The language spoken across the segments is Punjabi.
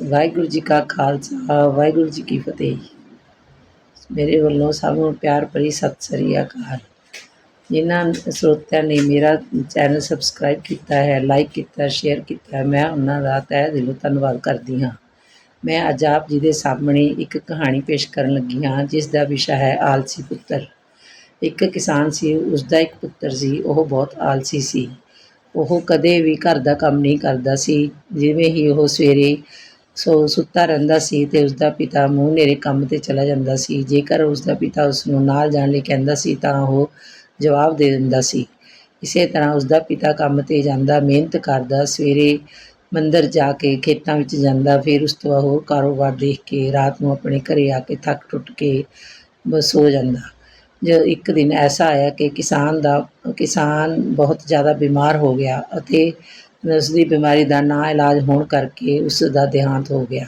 ਵਾਹਿਗੁਰੂ ਜੀ ਕਾ ਖਾਲਸਾ, ਵਾਹਿਗੁਰੂ ਜੀ ਕੀ ਫਤਿਹ। ਮੇਰੇ ਵੱਲੋਂ ਸਭ ਨੂੰ ਪਿਆਰ ਭਰੀ ਸਤਿ ਸ੍ਰੀ ਅਕਾਲ। ਜਿਨ੍ਹਾਂ ਸਰੋਤਿਆਂ ਨੇ ਮੇਰਾ ਚੈਨਲ ਸਬਸਕ੍ਰਾਈਬ ਕੀਤਾ ਹੈ, ਲਾਈਕ ਕੀਤਾ, ਸ਼ੇਅਰ ਕੀਤਾ, ਮੈਂ ਉਹਨਾਂ ਦਾ ਤਹਿ ਦਿਲੋਂ ਧੰਨਵਾਦ ਕਰਦੀ ਹਾਂ। ਮੈਂ ਅੱਜ ਆਪ ਜੀ ਦੇ ਸਾਹਮਣੇ ਇੱਕ ਕਹਾਣੀ ਪੇਸ਼ ਕਰਨ ਲੱਗੀ ਹਾਂ, ਜਿਸ ਦਾ ਵਿਸ਼ਾ ਹੈ ਆਲਸੀ ਪੁੱਤਰ। ਇੱਕ ਕਿਸਾਨ ਸੀ ਉਸ ਦਾ ਇੱਕ ਪੁੱਤਰ ਸੀ, ਉਹ ਬਹੁਤ ਆਲਸੀ ਸੀ। ਉਹ ਕਦੇ ਵੀ ਘਰ ਦਾ ਕੰਮ ਨਹੀਂ ਕਰਦਾ ਸੀ, ਜਿਵੇਂ ਹੀ ਉਹ ਸਵੇਰੇ ਸੋ ਸੁੱਤਾ ਰਹਿੰਦਾ ਸੀ ਤੇ ਉਸ ਦਾ ਪਿਤਾ ਮੂੰਹ ਨੇਰੇ ਕੰਮ ਤੇ ਚਲਾ ਜਾਂਦਾ ਸੀ। ਜੇਕਰ ਉਸ ਦਾ ਪਿਤਾ ਉਸ ਨੂੰ ਨਾਲ ਜਾਣ ਲਈ ਕਹਿੰਦਾ ਸੀ ਤਾਂ ਉਹ ਜਵਾਬ ਦੇ ਦਿੰਦਾ ਸੀ। ਇਸੇ ਤਰ੍ਹਾਂ ਉਸ ਦਾ ਪਿਤਾ ਕੰਮ ਤੇ ਜਾਂਦਾ, ਮਿਹਨਤ ਕਰਦਾ, ਸਵੇਰੇ ਮੰਦਰ ਜਾ ਕੇ ਖੇਤਾਂ ਵਿੱਚ ਜਾਂਦਾ, ਫਿਰ ਉਸ ਤੋਂ ਬਾਅਦ ਹੋਰ ਕਾਰੋਬਾਰ ਦੇਖ ਕੇ ਰਾਤ ਨੂੰ ਆਪਣੇ ਘਰੇ ਆ ਕੇ ਥੱਕ ਟੁੱਟ ਕੇ ਬਸ ਸੋ ਜਾਂਦਾ। ਜਦ ਇੱਕ ਦਿਨ ਐਸਾ ਆਇਆ ਕਿ ਕਿਸਾਨ ਦਾ, ਕਿਸਾਨ ਬਹੁਤ ਜ਼ਿਆਦਾ ਬਿਮਾਰ ਹੋ ਗਿਆ ਅਤੇ ਉਸ ਦੀ ਬਿਮਾਰੀ ਦਾ ਨਾ ਇਲਾਜ ਹੋਣ ਕਰਕੇ ਉਸ ਦਾ ਦੇਹਾਂਤ ਹੋ ਗਿਆ।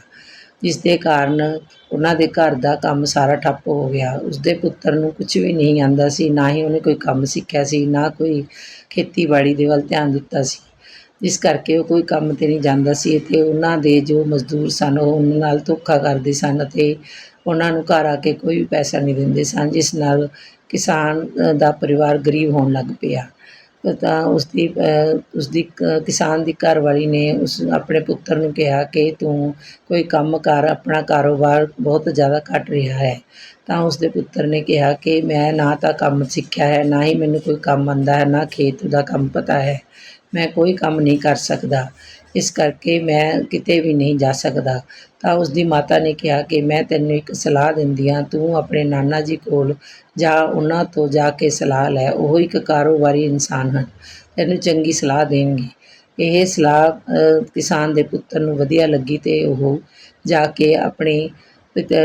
ਜਿਸ ਦੇ ਕਾਰਨ ਉਹਨਾਂ ਦੇ ਘਰ ਦਾ ਕੰਮ ਸਾਰਾ ਠੱਪ ਹੋ ਗਿਆ। ਉਸ ਦੇ ਪੁੱਤਰ ਨੂੰ ਕੁਝ ਵੀ ਨਹੀਂ ਆਂਦਾ ਸੀ, ਨਾ ਹੀ ਉਹਨੇ ਕੋਈ ਕੰਮ ਸਿੱਖਿਆ ਸੀ, ਨਾ ਕੋਈ ਖੇਤੀਬਾੜੀ ਦੇ ਵੱਲ ਧਿਆਨ ਦਿੱਤਾ ਸੀ। ਜਿਸ ਕਰਕੇ ਉਹ ਕੋਈ ਕੰਮ ਤੇ ਨਹੀਂ ਜਾਂਦਾ ਸੀ ਤੇ ਉਹਨਾਂ ਦੇ ਜੋ ਮਜ਼ਦੂਰ ਸਨ, ਉਹ ਉਹਨਾਂ ਨਾਲ ਧੋਖਾ ਕਰਦੇ ਸਨ ਅਤੇ ਉਹਨਾਂ ਨੂੰ ਘਰ ਆ ਕੇ ਕੋਈ ਵੀ ਪੈਸਾ ਨਹੀਂ ਦਿੰਦੇ ਸਨ, ਜਿਸ ਨਾਲ ਕਿਸਾਨ ਦਾ ਪਰਿਵਾਰ ਗਰੀਬ ਹੋਣ ਲੱਗ ਪਿਆ। ਤਾਂ ਉਸਦੀ ਉਸਦੀ ਕ- ਕਿਸਾਨ ਦੀ ਘਰਵਾਲੀ ਨੇ ਉਸ, ਆਪਣੇ ਪੁੱਤਰ ਨੂੰ ਕਿਹਾ ਕਿ ਤੂੰ ਕੋਈ ਕੰਮ ਕਰ, ਆਪਣਾ ਕਾਰੋਬਾਰ ਬਹੁਤ ਜ਼ਿਆਦਾ ਘਟ ਰਿਹਾ ਹੈ। ਤਾਂ ਉਸਦੇ ਪੁੱਤਰ ਨੇ ਕਿਹਾ ਕਿ ਮੈਂ ਨਾ ਤਾਂ ਕੰਮ ਸਿੱਖਿਆ ਹੈ, ਨਾ ਹੀ ਮੈਨੂੰ ਕੋਈ ਕੰਮ ਆਉਂਦਾ ਹੈ, ਨਾ ਖੇਤ ਦਾ ਕੰਮ ਪਤਾ ਹੈ। ਮੈਂ ਕੋਈ ਕੰਮ ਨਹੀਂ ਕਰ ਸਕਦਾ। ਇਸ ਕਰਕੇ ਮੈਂ ਕਿਤੇ ਵੀ ਨਹੀਂ ਜਾ ਸਕਦਾ। ਤਾਂ ਉਸ ਦੀ ਮਾਤਾ ਨੇ ਕਿਹਾ ਕਿ ਮੈਂ ਤੈਨੂੰ ਇੱਕ ਸਲਾਹ ਦਿੰਦੀ ਹਾਂ, ਤੂੰ ਆਪਣੇ ਨਾਨਾ ਜੀ ਕੋਲ ਜਾ, ਉਹਨਾਂ ਤੋਂ ਜਾ ਕੇ ਸਲਾਹ ਲੈ। ਉਹ ਇੱਕ ਕਾਰੋਬਾਰੀ ਇਨਸਾਨ ਹਨ। ਤੈਨੂੰ ਚੰਗੀ ਸਲਾਹ ਦੇਣਗੇ। ਇਹ ਸਲਾਹ ਕਿਸਾਨ ਦੇ ਪੁੱਤਰ ਨੂੰ ਵਧੀਆ ਲੱਗੀ ਤੇ ਉਹ ਜਾ ਕੇ ਆਪਣੇ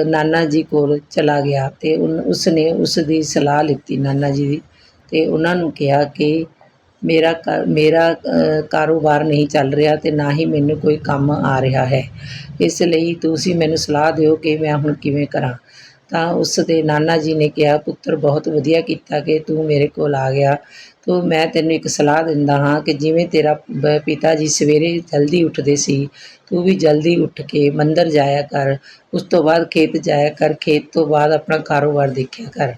ਨਾਨਾ ਜੀ ਕੋਲ ਚਲਾ ਗਿਆ ਤੇ ਉਨ- ਉਸ ਨੇ ਉਸ ਦੀ ਸਲਾਹ ਲਿੱਤੀ ਨਾਨਾ ਜੀ ਦੀ ਤੇ ਉਹਨਾਂ ਨੂੰ ਕਿਹਾ ਕਿ ਮੇਰਾ ਕ, ਮੇਰਾ ਕਾਰੋਬਾਰ ਨਹੀਂ ਚੱਲ ਰਿਹਾ ਅਤੇ ਨਾ ਹੀ ਮੈਨੂੰ ਕੋਈ ਕੰਮ ਆ ਰਿਹਾ ਹੈ। ਇਸ ਲਈ ਤੁਸੀਂ ਮੈਨੂੰ ਸਲਾਹ ਦਿਓ ਕਿ ਮੈਂ ਹੁਣ ਕਿਵੇਂ ਕਰਾਂ। ਤਾਂ ਉਸ ਦੇ ਨਾਨਾ ਜੀ ਨੇ ਕਿਹਾ, ਪੁੱਤਰ, ਬਹੁਤ ਵਧੀਆ ਕੀਤਾ ਕਿ ਤੂੰ ਮੇਰੇ ਕੋਲ ਆ ਗਿਆ। ਤੋ, ਮੈਂ ਤੈਨੂੰ ਇੱਕ ਸਲਾਹ ਦਿੰਦਾ ਹਾਂ ਕਿ ਜਿਵੇਂ ਤੇਰਾ ਬ- ਪਿਤਾ ਜੀ ਸਵੇਰੇ ਜਲਦੀ ਉੱਠਦੇ ਸੀ, ਤੂੰ ਵੀ ਜਲਦੀ ਉੱਠ ਕੇ ਮੰਦਰ ਜਾਇਆ ਕਰ। ਉਸ ਤੋਂ ਬਾਅਦ ਖੇਤ ਜਾਇਆ ਕਰ, ਖੇਤ ਤੋਂ ਬਾਅਦ ਆਪਣਾ ਕਾਰੋਬਾਰ ਦੇਖਿਆ ਕਰ।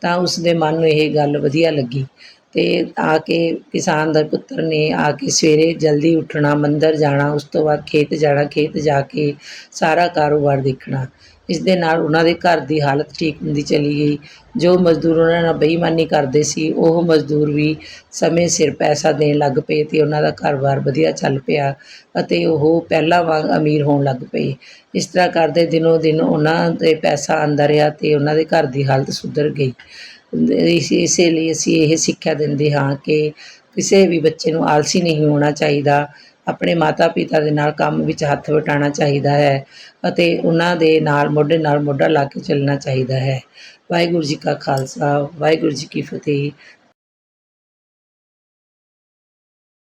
ਤਾਂ ਉਸ ਦੇ ਮਨ ਨੂੰ ਇਹ ਗੱਲ ਵਧੀਆ ਲੱਗੀ। ਤੇ ਆ ਕੇ ਕਿਸਾਨ ਦਾ ਪੁੱਤਰ ਨੇ ਆ ਕੇ ਸਵੇਰੇ ਜਲਦੀ ਉੱਠਣਾ, ਮੰਦਰ ਜਾਣਾ, ਉਸ ਤੋਂ ਬਾਅਦ ਖੇਤ ਜਾਣਾ, ਖੇਤ ਜਾ ਕੇ ਸਾਰਾ ਕਾਰੋਬਾਰ ਦੇਖਣਾ। ਇਸ ਦੇ ਨਾਲ ਉਹਨਾਂ ਦੇ ਘਰ ਦੀ ਹਾਲਤ ਠੀਕ ਹੁੰਦੀ ਚਲੀ ਗਈ। ਜੋ ਮਜ਼ਦੂਰ ਉਹਨਾਂ ਨਾਲ ਬੇਈਮਾਨੀ ਕਰਦੇ ਸੀ, ਉਹ ਮਜ਼ਦੂਰ ਵੀ ਸਮੇਂ ਸਿਰ ਪੈਸਾ ਦੇਣ ਲੱਗ ਪਏ ਅਤੇ ਉਹਨਾਂ ਦਾ ਘਰ-ਬਾਰ ਵਧੀਆ ਚੱਲ ਪਿਆ ਅਤੇ ਉਹ ਪਹਿਲਾਂ ਵਾਂਗ ਅਮੀਰ ਹੋਣ ਲੱਗ ਪਏ। ਇਸ ਤਰ੍ਹਾਂ ਕਰਦੇ ਦਿਨੋਂ ਦਿਨ ਉਹਨਾਂ ਦੇ ਪੈਸਾ ਆਉਂਦਾ ਰਿਹਾ ਅਤੇ ਉਹਨਾਂ ਦੇ ਘਰ ਦੀ ਹਾਲਤ ਸੁਧਰ ਗਈ। ਇਸ, ਇਸੇ ਲਈ ਅਸੀਂ ਇਹ ਸਿੱਖਿਆ ਦਿੰਦੇ ਹਾਂ ਕਿ ਕਿਸੇ ਵੀ ਬੱਚੇ ਨੂੰ ਆਲਸੀ ਨਹੀਂ ਹੋਣਾ ਚਾਹੀਦਾ। ਆਪਣੇ ਮਾਤਾ ਪਿਤਾ ਦੇ ਨਾਲ ਕੰਮ ਵਿੱਚ ਹੱਥ ਵਟਾਉਣਾ ਚਾਹੀਦਾ ਹੈ ਅਤੇ ਉਹਨਾਂ ਦੇ ਨਾਲ, ਮੋਢੇ ਨਾਲ ਮੋਢਾ ਲਾ ਕੇ ਚੱਲਣਾ ਚਾਹੀਦਾ ਹੈ। ਵਾਹਿਗੁਰੂ ਜੀ ਕਾ ਖਾਲਸਾ, ਵਾਹਿਗੁਰੂ ਜੀ ਕੀ ਫਤਿਹ।